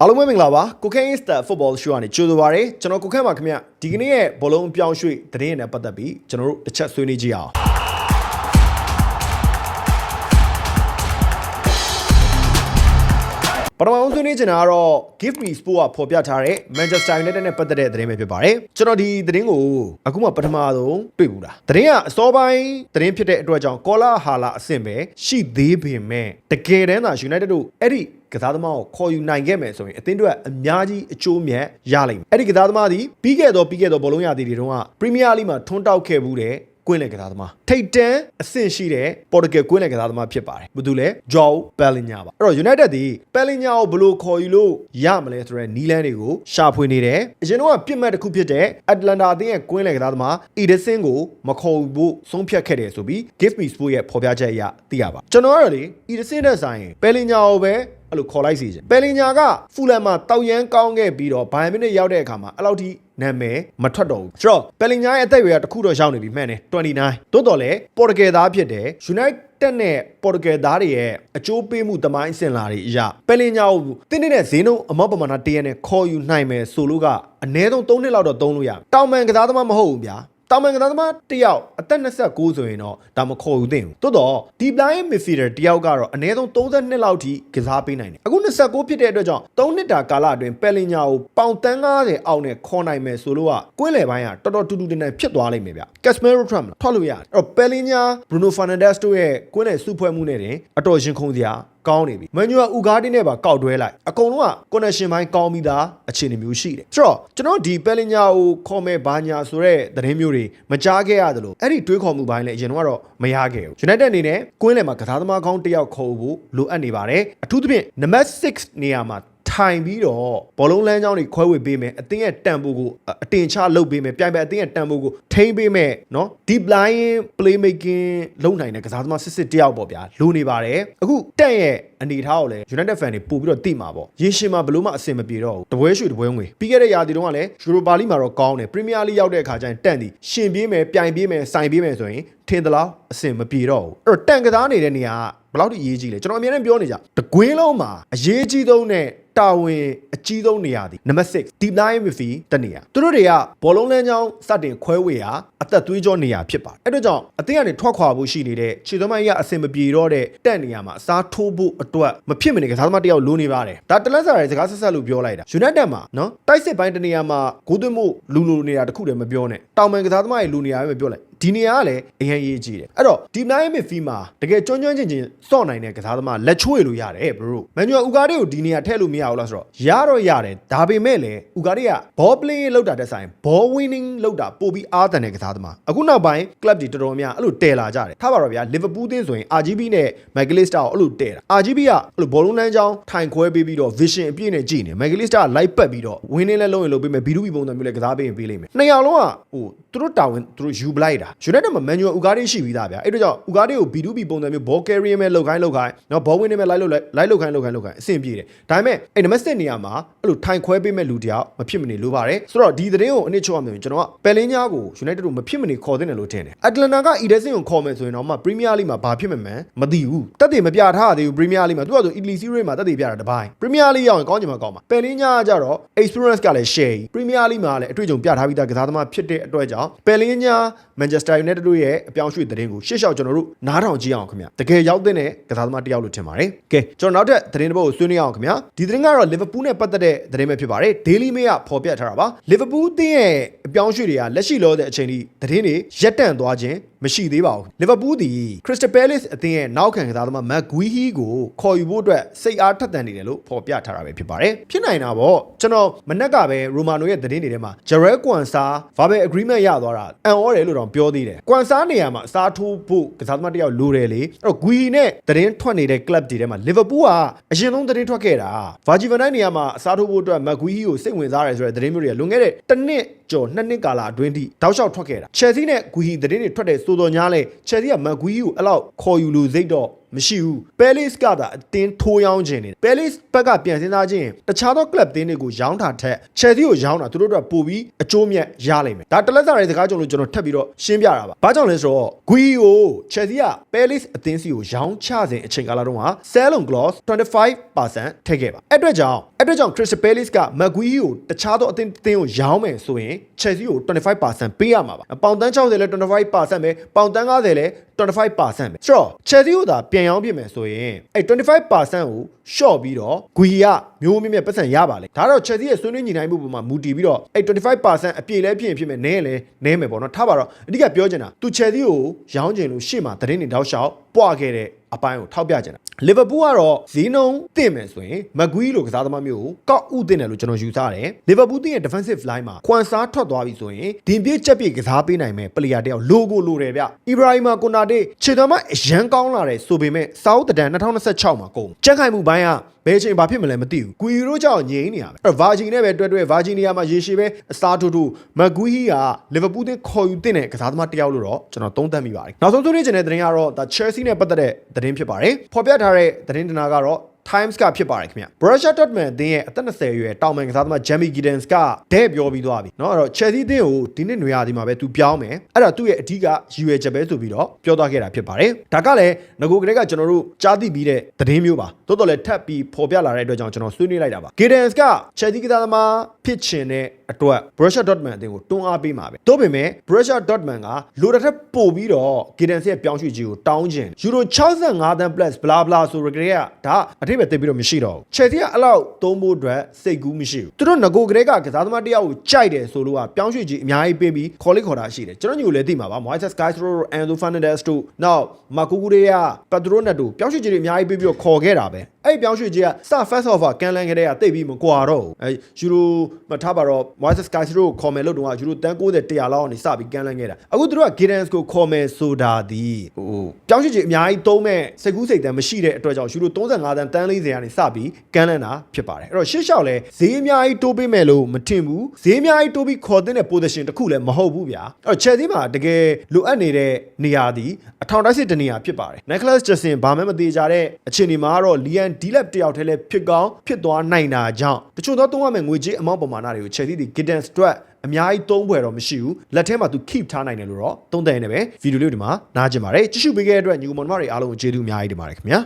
အားလုံးပဲမင်္ဂလာပါကိုခန့် Insta Football Show ကနေကြိုဆိုပါရစေကျွန်တော်ကိုခန့်ပါခင်ဗျဒီကနေ့ရဲ့ဘောလုံးအပြောင်းရွှေ့သတင်းရနဲ့ပတ်သက်ပြီးကျွန်တော်တို့တစ်ချက်ဆွေးနွေးကြည့်အောင် ပထမဆုံးဆွေးနွေးချင်တာကတော့ Give Me Sport ကဖော်ပြထားတဲ့ Manchester United နဲ့ပတ်သက်တဲ့သတင်းပဲဖြစ်ပါတယ်ကျွန်တော်ဒီသတင်းကိုအခုမှပထမဆုံးတွေ့ဘူးလားသတင်းကအစောပိုင်းသတင်းဖြစ်တဲ့အတွက်ကြောင့်ကောလာဟာလာအဆင့်ပဲရှိသေးပေမဲ့တကယ်တမ်းသာ United တို့အဲ့ဒီကစားသမားကိုခေါ်ယူနိုင်ခဲ့မယ်ဆိုရင်အသင်းတို့ကအများကြီးအကျိုးမြတ်ရလိမ့်မယ်အဲ့ဒီကစားသမားသည်ပြီးခဲ့တော့ပြီးခဲ့တော့ဘောလုံးရသည်တွေတုန်းကပရီးမီးယားလိမှာထွန်းတောက်ခဲ့ဘူးတဲ့ ကွင်းလယ်ကစားသမားထိတ်တန်းအဆင့်ရှိတဲ့ပေါ်တူဂယ်ကွင်းလယ်ကစားသမားဖြစ်ပါတယ်ဘာလို့လဲဂျော်ဘယ်လင်ညာပါအဲ့တော့ United ဒီဘယ်လင်ညာကိုဘယ်လိုခေါ်ယူလို့ရမလဲဆိုတော့နီလန်းတွေကိုရှာဖွေနေတယ်အရင်တော့ပြစ်မှတ်တစ်ခုဖြစ်တဲ့အတ္တလန်တာအသင်းရဲ့ကွင်းလယ်ကစားသမားအီဒဆင်ကိုမခေါ်ဘူးဆုံးဖြတ်ခဲ့တယ်ဆိုပြီး Give Me Sport ရဲ့ဖော်ပြချက်အရသိရပါကျွန်တော်ကတော့လေအီဒဆင်တဲ့ဆိုင်ဘယ်လင်ညာကိုပဲအဲ့လိုခေါ်လိုက်စီချင်ပယ်လင်ညာကဖူလန်မှာတောက်ရမ်းကောင်းခဲ့ပြီးတော့ဘိုင်မီနစ်ရောက်တဲ့အခါမှာအဲ့လောက်ထိ နာမည်မထွက်တော့ဘူးဆိုတော့ပယ်လင်ညာရဲ့အသက်အရွယ်ကတခုတော့ရောက်နေပြီမှန်တယ်29တိုးတော်လဲပေါ်တဂယ်သားဖြစ်တယ် United နဲ့ပေါ်တဂယ်သားတွေရဲ့အကျိုးပေးမှုတမိုင်းအစဉ်လာတွေအရာပယ်လင်ညာကိုတင်းနေတဲ့ဈေးနှုန်းအမောက်ပမာဏတရက်နဲ့ခေါ်ယူနိုင်မယ်ဆိုလို့ကအနည်းဆုံး3နှစ်လောက်တော့သုံးလို့ရတောင်မန်ကစားသမားမဟုတ်ဘူးဗျာ တောင်မန်ကစားသမားတစ်ယောက်အသက်29ဆိုရင်တော့ဒါမခေါ်ယူသင့်ဘူးတိုးတော့ဒီပလိုင်းမစ်ဖီဒာတစ်ယောက်ကတော့အနည်းဆုံး32လောက်ထိကစားပေးနိုင်တယ်အခု29ဖြစ်တဲ့အတွက်ကြောင့်3နှစ်တာကာလအတွင်းပယ်လင်ညာကိုပေါင်တန်း90အောက်နဲ့ခေါ်နိုင်မယ်ဆိုလို့ကကွင်းလယ်ပိုင်းကတော်တော်တူတူတင်တင်ဖြစ်သွားလိမ့်မယ်ဗျကက်စမဲရိုထရမ်ထွက်လို့ရတယ်အဲ့တော့ပယ်လင်ညာဘရူနိုဖာနန်ဒက်စ်တို့ရဲ့ကွင်းလယ်စုဖွဲ့မှုနဲ့တင်အတော်ရင်ခုန်စရာ ကောင်းနေပြီမန်ယူကဥကားတင်းနဲ့ပါကောက်တွဲလိုက်အကုန်လုံးက connection ပိုင်းကောင်းပြီးသားအခြေအနေမျိုးရှိတယ်ဆိုတော့ကျွန်တော်ဒီပယ်လင်ညာကိုခေါ်မဲ့ဘာညာဆိုတဲ့သတင်းမျိုးတွေမကြားခဲ့ရတယ်လို့အဲ့ဒီတွေးခေါ်မှုပိုင်းလည်းအရင်ကတော့မရခဲ့ဘူး United အနေနဲ့ကွင်းလယ်မှာကစားသမားကောင်းတစ်ယောက်ခေါ်ဖို့လိုအပ်နေပါတယ်အထူးသဖြင့် number 6နေရာမှာ ထိုင်ပြီးတော့ဘောလုံးလမ်းကြောင်းတွေခွဲဝေပေးမယ်အတင်းရဲ့တန်ဖိုးကိုအတင်ချလုပ်ပေးမယ်ပြိုင်ပဲအတင်းရဲ့တန်ဖိုးကိုထိန်းပေးမယ်နော် deep line play making လုပ်နိုင်တဲ့ကစားသမားစစ်စစ်တယောက်ပေါ့ဗျာလိုနေပါတယ်အခုတက်ရဲ့အနေထားကိုလည်း United fan တွေပို့ပြီးတော့တိမှာပေါ့ရေရှည်မှာဘလို့မှအဆင်မပြေတော့ဘူးတပွဲရွှေတပွဲငွေပြီးခဲ့တဲ့ရာသီတုန်းကလည်း Europa League မှာတော့ကောင်းတယ် Premier League ရောက်တဲ့အခါကျရင်တန့်သည်ရှင်ပြေးမယ်ပြိုင်ပြေးမယ်စိုင်ပြေးမယ်ဆိုရင်ထင်သလားအဆင်မပြေတော့ဘူးအဲ့တော့တန်ကစားနေတဲ့နေရာကဘယ်လောက်ထိအရေးကြီးလဲကျွန်တော်အများနဲ့ပြောနေကြတကွင်းလုံးမှာအရေးကြီးဆုံးနဲ့ တာဝန်အကြီးဆုံးနေရာသည်နံပါတ်6 deep line midfield တနေရာသူတို့တွေကဘောလုံးလမ်းကြောင်းစတင်ခွဲဝေရာအသက်သွေးကြောနေရာဖြစ်ပါတယ်အဲ့တော့ကြောင့်အသင်းကနေထွက်ခွာဖို့ရှိနေတဲ့ခြေသမားကြီးကအဆင်မပြေတော့တဲ့တက်နေရာမှာအစားထိုးဖို့အတွက်မဖြစ်မနေကစားသမားတစ်ယောက်လိုနေပါတယ်ဒါတလက်စားရဲ့စကားဆက်ဆက်လို့ပြောလိုက်တာ United မှာနော်တိုက်စစ်ပိုင်းတနေရာမှာဂိုးသွင်းမှုလူလူနေတာတခုတည်းမပြောနဲ့တောင်မန်ကစားသမားရဲ့လူနေရာပဲမပြောလိုက်ဒီနေရာကလည်းအရင်ရေးကြည့်တယ်အဲ့တော့ဒီနိုင်မစ်ဖီမှာတကယ်ကျွမ်းကျွမ်းကျင်ကျင်စော့နိုင်တဲ့ကစားသမားလက်ချွေလို့ရတယ်ဘရိုမန်နျူအူကာရီကိုဒီနေရာထည့်လို့မရဘူးလားဆိုတော့ရတော့ရတယ်ဒါပေမဲ့လည်းအူကာရီကဘောပလေးလောက်တာတက်ဆိုင်ဘော winning လောက်တာပို့ပြီးအားတန်တဲ့ကစားသမားအခုနောက်ပိုင်း club တွေတော်တော်များအဲ့လိုတဲလာကြတယ်ထားပါတော့ဗျာလီဗာပူးသင်းဆိုရင် RGB နဲ့ McAllister ကိုအဲ့လိုတဲတာ RGB ကအဲ့လိုဘောလုံးလမ်းကြောင်းထိုင်ခွဲပေးပြီးတော့ vision အပြည့်နဲ့ကြည့်နေ McAllister က light ပတ်ပြီးတော့ winning လဲလုံးရင်လုံးပေးမယ် B2B ပုံစံမျိုးလဲကစားပေးရင်ပေးလိမ့်မယ်နှစ်ယောက်လုံးကဟို သူတို့တာဝန်သူတို့ယူပလိုက်တာ United မှာ manual ဥကားလေးရှိပြီးသားဗျာအဲ့တို့ကြောင့်ဥကားလေးကို B2B ပုံစံမျိုး ball carrier မဲ့လောက်ခိုင်းလောက်ခိုင်းနော် ball winning မဲ့ light လောက် light လောက်ခိုင်းလောက်ခိုင်းလောက်ခိုင်းအဆင်ပြေတယ်ဒါပေမဲ့အဲ့ domestic နေရာမှာအဲ့လိုထိုင်ခွဲပေးမဲ့လူတယောက်မဖြစ်မနေလိုပါတယ်ဆိုတော့ဒီသတင်းကိုအနစ်ချုပ်ရမယ်ကျွန်တော်ကပယ်လင်းညာကို United တို့မဖြစ်မနေခေါ်တဲ့တယ်လို့ထင်တယ် Atlanta က Ederson ကိုခေါ်မယ်ဆိုရင်တော့မှ Premier League မှာဘာဖြစ်မှန်းမသိဘူးတက်တယ်မပြထားသေးဘူး Premier League မှာသူကဆို Italy Serie မှာတက်တယ်ပြတာတပိုင်း Premier League ရောက်ရင်ကောင်းချင်မှာကောင်းပါပယ်လင်းညာကကြတော့ experience ကလည်း share Premier League မှာလည်းအတွေ့အကြုံပြထားပြီးသားကစားသမားဖြစ်တဲ့အတွက်ကြောင့်ပယ်လင်းညာ Manchester United တို့ရဲ့အပြောင်းရွှေ့သတင်းကိုရှေ့လျှောက်ကျွန်တော်တို့နားထောင်ကြည့်အောင်ခင်ဗျတကယ်ရောက်တဲ့ကစားသမားတစ်ယောက်လို့ထင်ပါတယ်ကဲကျွန်တော်နောက်ထပ်သတင်းတစ်ပုဒ်ကိုဆွေးနွေးအောင်ခင်ဗျဒီသတင်းကတော့ Liverpool နဲ့ပတ်သက်တဲ့သတင်းပဲဖြစ်ပါတယ် Daily Mail ကဖော်ပြထားတာပါ Liverpool တင်းရဲ့အပြောင်းရွှေ့တွေကလက်ရှိလောတဲ့အချိန်ထိသတင်းတွေရက်တန့်သွားခြင်းမရှိသေးပါဘူး Liverpool ဒီ Crystal Palace အသင်းရဲ့နောက်ခံကစားသမား McGuihi ကိုခေါ်ယူဖို့အတွက်စိတ်အားထက်သန်နေတယ်လို့ဖော်ပြထားတာပဲဖြစ်ပါတယ်ဖြစ်နိုင်တာပေါ့ကျွန်တော်မနက်ကပဲ Romano ရဲ့သတင်းတွေထဲမှာ Jarrell Quansah verbal agreement ရသွားတာအံ့ဩတယ်လို့တော့ပြောသေးတယ် Quansah နေရာမှာအစားထိုးဖို့ကစားသမားတစ်ယောက်လိုတယ်လေအဲ့တော့ Gui နဲ့သတင်းထွက်နေတဲ့ club တွေထဲမှာ Liverpool ကအရင်ဆုံးသတင်းထွက်ခဲ့တာ Virgil van Dijk နေရာမှာအစားထိုးဖို့အတွက် McGuihi ကိုစိတ်ဝင်စားတယ်ဆိုတဲ့သတင်းမျိုးတွေကလွန်ခဲ့တဲ့တစ်နှစ် ကျော်နှစ်နှစ်ကာလအတွင်းထိတောက်လျှောက်ထွက်ခဲ့တာ Chelsea နဲ့ Gui သတင်းတွေထွက်တဲ့စိုးတော်ညားလဲ Chelsea က McGuihi ကိုအဲ့လောက်ခေါ်ယူလို့စိတ်တော့ မမရှိဘူး Palace ကသာအတင်းထိုးရောင်းခြင်းနေ Palace ဘက်ကပြန်စဉ်းစားခြင်းတခြားသော club တင်းတွေကိုရောင်းတာထက် Chelsea ကိုရောင်းတာသူတို့တို့ပိုပြီးအကျိုးမြတ်ရလိမ့်မယ်ဒါတလက်စားရဲ့စကားကြုံလို့ကျွန်တော်ထပ်ပြီးတော့ရှင်းပြတာပါဘာကြောင့်လဲဆိုတော့ Gui ကို Chelsea က Palace အသင်းစီကိုရောင်းချစဉ်အချိန်ကာလတုန်းက sell on clause 25%ထည့်ခဲ့ပါအဲ့အတွက်ကြောင့်အဲ့အတွက်ကြောင့် Crystal Palace က McGui ကိုတခြားသောအသင်းအသင်းကိုရောင်းမယ်ဆိုရင် Chelsea ကို25%ပေးရမှာပါပေါင်တန်း60လဲ25%ပဲပေါင်တန်း90လဲ25%ပဲဆိုတော့ Chelsea ကိုသာပြန်ရောင်းပြမယ်ဆိုရင်အဲ့25%ကိုရှော့ပြီးတော့ Gui ကမျိုးမြင့်မြတ်ပတ်စံရပါလေဒါတော့ Chelsea ရဲ့ဆွေးနွေးညီနိုင်မှုပုံမှာမူတည်ပြီးတော့အဲ့25%အပြည့်လဲဖြစ်ရင်ဖြစ်မယ်နည်းရင်လဲနည်းမယ်ပေါ့နော်ထားပါတော့အဓိကပြောချင်တာသူ Chelsea ကိုရောင်းချင်လို့ရှေ့မှာသတင်းတွေတောက်လျှောက်ပွားခဲ့တဲ့အပိုင်းကိုထောက်ပြချင်တာလီဗာပူးကတော့ဈေးနှုန်းတင့်မယ်ဆိုရင်မက်ဂွီလိုကစားသမားမျိုးကိုကောက်ဥတင်တယ်လို့ကျွန်တော်ယူဆတယ်လီဗာပူးတင်းရဲ့ defensive line မှာခွန်စားထွက်သွားပြီဆိုရင်ဒင်ပြည့်ချက်ပြည့်ကစားပေးနိုင်မဲ့ပလေယာတယောက်လိုကိုလိုတယ်ဗျအီဘရာဟီမာကွန်နာတေခြေတော်မှအရန်ကောင်းလာတယ်ဆိုပေမဲ့စာအုပ်တန်2026မှာကုန်ကြက်ခိုင်မှုပိုင်းက ဘယ်ချိန်ဘာဖြစ်မလဲမသိဘူး။ကွီရိုကြောင့်ငြိမ်းနေရမယ်။အဲ့တော့ဗာဂျီနဲ့ပဲတွဲတွဲဗာဂျီနီယာမှာရေရှည်ပဲအစားထိုးထိုးမက်ဂွီဟီကလီဗာပူးတင်းခေါ်ယူတင်တဲ့ကစားသမားတစ်ယောက်လို့တော့ကျွန်တော်သုံးသပ်မိပါတယ်။နောက်ဆုံးဆွေးနွေးချင်တဲ့သတင်းကတော့ဒါ Chelsea နဲ့ပတ်သက်တဲ့သတင်းဖြစ်ပါတယ်။ဖော်ပြထားတဲ့သတင်းတနာကတော့ Times ကဖြစ်ပါတယ်ခင်ဗျ။ Borussia Dortmund အသင်းရဲ့အသက်20အရွယ်တောင်ပန်ကစားသမား Jamie Giddens ကတဲ့ပြောပြီးသွားပြီเนาะအဲ့တော့ Chelsea အသင်းကိုဒီနှစ်နွေရာသီမှာပဲသူပြောင်းမယ်။အဲ့ဒါသူ့ရဲ့အဓိကရည်ရွယ်ချက်ပဲဆိုပြီးတော့ပြောသွားခဲ့တာဖြစ်ပါတယ်။ဒါကလည်းငကိုကလေးကကျွန်တော်တို့ကြားသိပြီးတဲ့သတင်းမျိုးပါ။တိုးတော်လည်းထပ်ပြီးဖော်ပြလာတဲ့အတွက်ကြောင့်ကျွန်တော်ဆွေးနွေးလိုက်တာပါ။ Giddens က Chelsea ကစားသမားဖြစ်ချင်တဲ့ အတွက် Borussia Dortmund အသင်းကိုတွန်းအားပေးမှာပဲ။ဒါပေမဲ့ Borussia Dortmund ကလိုတစ်ထက်ပို့ပြီးတော့ Giddens ရဲ့ပြောင်းရွှေ့ခြင်းကိုတောင်းခြင်းယူရို65တန်း plus bla bla ဆိုရကြတဲ့ကဒါအထိပ္ပယ်သိပြီးတော့မရှိတော့ဘူး။ Chelsea ကအဲ့လောက်သုံးဖို့အတွက်စိတ်ကူးမရှိဘူး။သူတို့ငကိုကလေးကကစားသမားတစ်ယောက်ကိုကြိုက်တယ်ဆိုလို့ကပြောင်းရွှေ့ခြင်းအများကြီးပေးပြီးခေါ်လိခေါ်တာရှိတယ်။ကျွန်တော်ညိုလည်းသိမှာပါ။ Moises Castro, Enzo Fernandez တို့နောက် Marco Correa, Pedro Neto ပြောင်းရွှေ့ခြင်းတွေအများကြီးပေးပြီးတော့ခေါ်ခဲ့တာပဲ။ အဲ့ဒီပြောင်းရွှေ့ခြင်းကစ first offer ကန်လန်ကလေးကတိတ်ပြီးမကွာတော့ဘူး။အဲယူရိုမထားပါတော့ Moises Castro ကိုခေါ်မယ်လို့တော့ယူရိုတန်း90 100လောက်ကနေစပြီးကန်လန်ခဲ့တာ။အခုသူတို့က Giddens ကိုခေါ်မယ်ဆိုတာဒီဟိုပြောင်းရွှေ့ခြင်းအများကြီးသုံးမဲ့စိတ်ကူးစိတ်တမ်းမရှိတဲ့အတွက်ကြောင့်ယူရို35တန်းတန်း40ကနေစပြီးကန်လန်တာဖြစ်ပါတယ်။အဲ့တော့ရှေ့လျှောက်လဲဈေးအများကြီးတိုးပေးမယ်လို့မထင်ဘူး။ဈေးအများကြီးတိုးပြီးခေါ်တဲ့ position တစ်ခုလည်းမဟုတ်ဘူးဗျာ။အဲ့တော့ Chelsea မှာတကယ်လိုအပ်နေတဲ့နေရာဒီအထောင်တိုက်စစ်တနေရာဖြစ်ပါတယ်။ Nicholas Jackson ဘာမှမသေးကြတဲ့အခြေအနေမှာတော့ Liam Delap တယောက်တည်းလည်းဖြစ်ကောင်းဖြစ်သွားနိုင်တာကြောင့်တချို့သောသုံးရမယ့်ငွေကြေးအမောက်ပမာဏတွေကို Chelsea ဒီ Giddens အတွက်အများကြီးသုံးပွဲတော့မရှိဘူးလက်ထဲမှာသူ keep ထားနိုင်တယ်လို့တော့သုံးသပ်နေတယ်ပဲဗီဒီယိုလေးဒီမှာနားကျင်ပါတယ်ကြည့်ရှုပေးခဲ့တဲ့အတွက်ညီကောင်မတို့တွေအားလုံးကိုကျေးဇူးအများကြီးတင်ပါတယ်ခင်ဗျာ